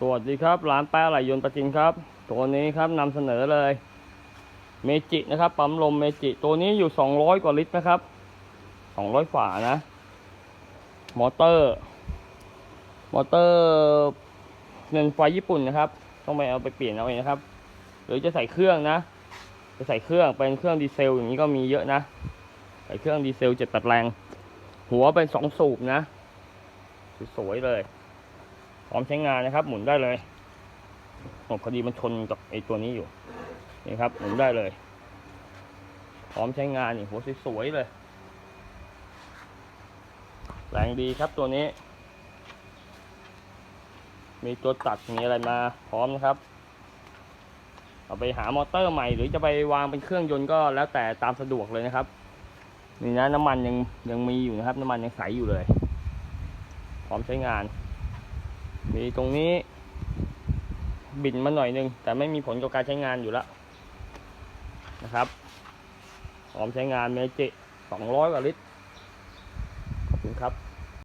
สวัสดีครับ ร้านแป้ไหลยนต์ประจินครับ ตัวนี้ครับนำเสนอเลย เมจินะครับ ปั๊มลมเมจิ ตัวนี้อยู่ 200 กว่าลิตรนะครับ 200ฝานะ มอเตอร์ มอเตอร์เงินไฟญี่ปุ่นนะครับ ต้องไปเอาไปเปลี่ยนเอาเองนะครับ หรือจะใส่เครื่องนะ จะใส่เครื่องเป็นเครื่องดีเซลอย่างนี้ก็มีเยอะนะ ใส่เครื่องดีเซลเจ็ดแปดแรง หัวเป็นสองสูบนะ สวยๆเลย พร้อมใช้งานนะครับ หมุนได้เลยโอ้พอดีมันชนกับไอ้ตัวนี้อยู่ นี่ครับ หมุนได้เลย พร้อมใช้งานนี่หัวสวยๆเลย แรงดีครับตัวนี้ มีตัวตัดมีอะไรมา พร้อมนะครับ เอาไปหามอเตอร์ใหม่ หรือจะไปวางเป็นเครื่องยนต์ก็แล้วแต่ตามสะดวกเลยนะครับนี่นะน้ำมันยังยังมีอยู่นะครับ น้ำมันยังใสอยู่เลย พร้อมใช้งาน มีตรงนี้ บินมาหน่อยนึง แต่ไม่มีผลกับการใช้งานอยู่แล้วนะครับพร้อมใช้งานเมจิ200กว่าลิตรขอบคุณครับ